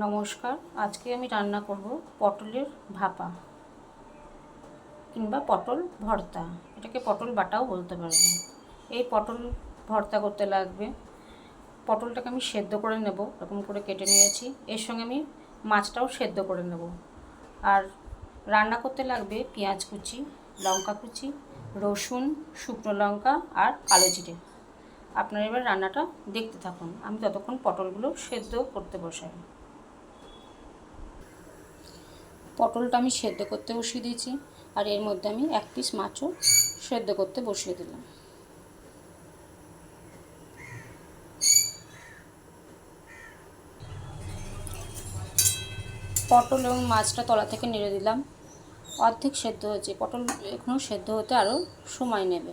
নমস্কার, আজকে আমি রান্না করব পটলের ভাপা কিংবা পটল ভর্তা। এটাকে পটল বাটাও বলতে পারবেন। এই পটল ভর্তা করতে লাগবে। পটলটাকে আমি সেদ্ধ করে নেব, এরকম করে কেটে নিয়েছি। এর সঙ্গে আমি মাছটাও সেদ্ধ করে নেব। আর রান্না করতে লাগবে পেঁয়াজ কুচি, লঙ্কা কুচি, রসুন, শুকনো লঙ্কা আর কালো জিরে। আপনারা এবার রান্নাটা দেখতে থাকুন। আমি ততক্ষণ পটলগুলো সেদ্ধ করতে বসাই। পটলটা আমি সেদ্ধ করতে বসিয়ে দিয়েছি। আর এর মধ্যে আমি এক পিস মাছও সেদ্ধ করতে বসিয়ে দিলাম। পটল এবং মাছটা তলা থেকে নেড়ে দিলাম। অর্ধেক সেদ্ধ হয়েছে। পটল এখনও সেদ্ধ হতে আরও সময় নেবে।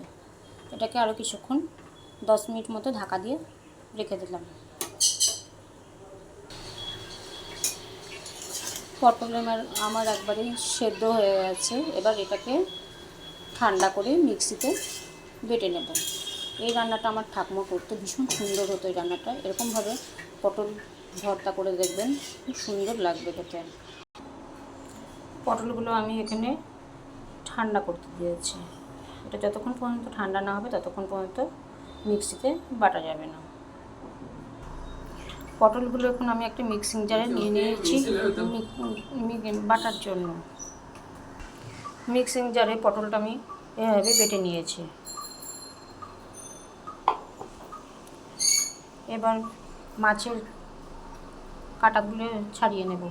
এটাকে আরও কিছুক্ষণ দশ মিনিট মতো ঢাকা দিয়ে রেখে দিলাম। পটল আমার আমার একবারে সেদ্ধ হয়ে গেছে। এবার এটাকে ঠান্ডা করে মিক্সিতে বেটে নেব। এই রান্নাটা আমার ঠাকুমা করতে ভীষণ সুন্দর হতো এই রান্নাটা। এরকমভাবে পটল ভর্তা করে দেখবেন, খুব সুন্দর লাগবে খেতে। পটলগুলো আমি এখানে ঠান্ডা করতে দিয়েছি। এটা যতক্ষণ পর্যন্ত ঠান্ডা না হবে, ততক্ষণ পর্যন্ত মিক্সিতে বাটা যাবে না। পটলগুলো এখন আমি একটা মিক্সিং জারে নিয়ে নিয়েছি। বাটার জন্য। মিক্সিং জারে পটলটা আমি এভাবে বেটে নিয়েছি। এবার মাছের কাটাগুলো ছাড়িয়ে নেব।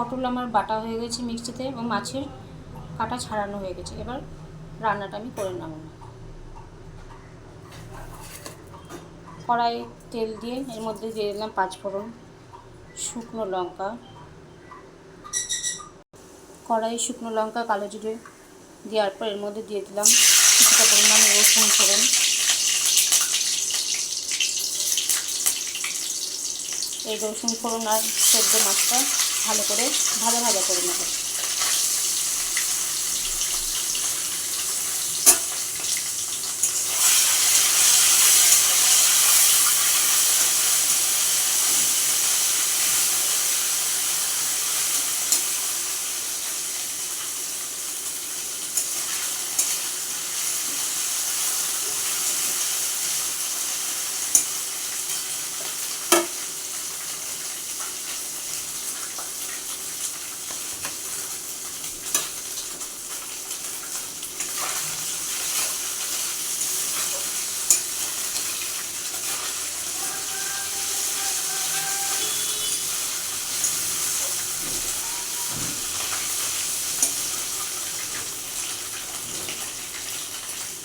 পটল আমার বাটা হয়ে গেছে মিক্সিতে এবং মাছের কাটা ছাড়ানো হয়ে গেছে। এবার রান্নাটা আমি করে নেব। কড়াই তেল দিয়ে এর মধ্যে দিয়ে দিলাম পাঁচফোড়ন শুকনো লঙ্কা। কড়াই শুকনো লঙ্কা, কালো জিরে দেওয়ার পর এর মধ্যে দিয়ে দিলাম কিছুটা পরিমাণ রসুন ফোড়ন। এই রসুন ফোড়ন আর সেদ্ধ মাছটা ভালো করে ভাজা ভাজা করে নেব।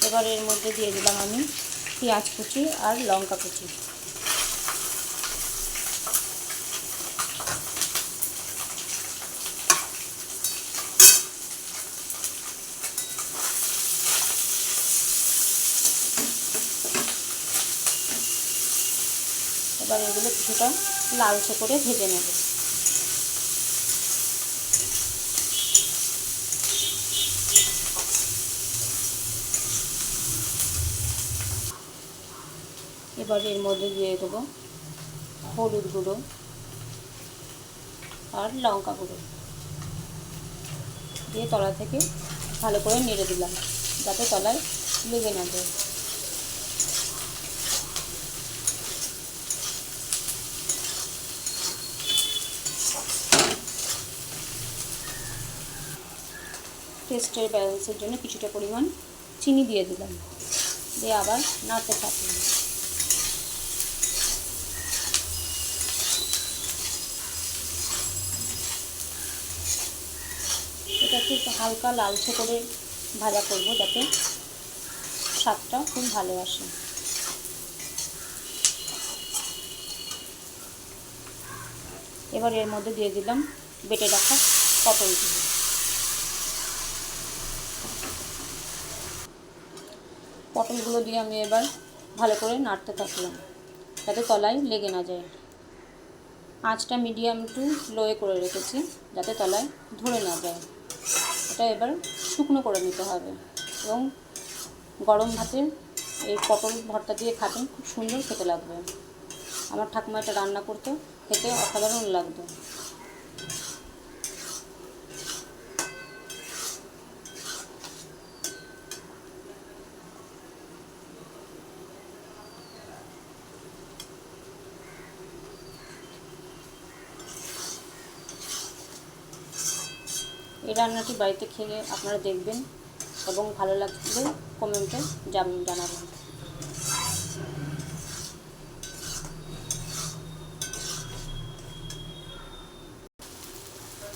এবার এর মধ্যে দিয়ে দিলাম আমি পেঁয়াজ কুচি আর লঙ্কা কুচি। এবার এগুলো কিছুটা লালচে করে ভেজে নেব। এবার এর মধ্যে দিয়ে দেবো হলুদ গুঁড়ো আর লঙ্কা গুঁড়ো। দিয়ে তলা থেকে ভালো করে নেড়ে দিলাম, যাতে তলায় লেগে না যায়। টেস্টের ব্যালেন্সের জন্য কিছুটা পরিমাণ চিনি দিয়ে দিলাম। দিয়ে আবার নাড়তে থাকলাম এটাকে একটু হালকা লালচে করে ভাজা করব যাতে স্বাদটা খুব ভালো আসে। এবার এর মধ্যে দিয়ে দিলাম বেটে রাখা পটল দিব পটলগুলো দিয়ে আমি এবার ভালো করে নাড়তে থাকলাম যাতে তলায় লেগে না যায়। আঁচটা মিডিয়াম টু লোয়ে করে রেখেছি যাতে তলায় ধরে না যায়। এটা এবার শুকনো করে নিতে হবে এবং গরম ভাতে এই পটল ভর্তা দিয়ে খাবেন, খুব সুন্দর খেতে লাগবে। আমার ঠাকুমা এটা রান্না করতে, খেতে অসাধারণ লাগতো। এই রান্নাটি বাড়িতে খেয়ে আপনারা দেখবেন এবং ভালো লাগলে কমেন্টে জান- জানাবেন।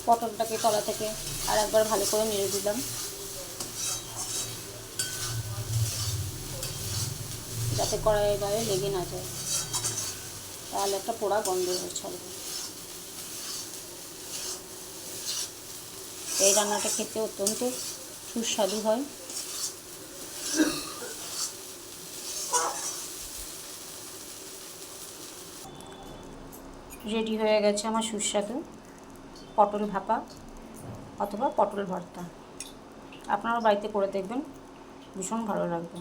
পটলটাকে তলা থেকে আর একবার ভালো করে নেড়ে দিলাম। যাতে কড়াইয়ের গায়ে লেগে না যায়। তাহলে একটা পোড়া গন্ধ ছাড়বে। এই রান্নাটা খেতে অত্যন্ত সুস্বাদু হয়। রেডি হয়ে গেছে আমার সুস্বাদু পটল ভাপা অথবা পটল ভর্তা। আপনারা বাড়িতে করে দেখবেন, ভীষণ ভালো লাগবে।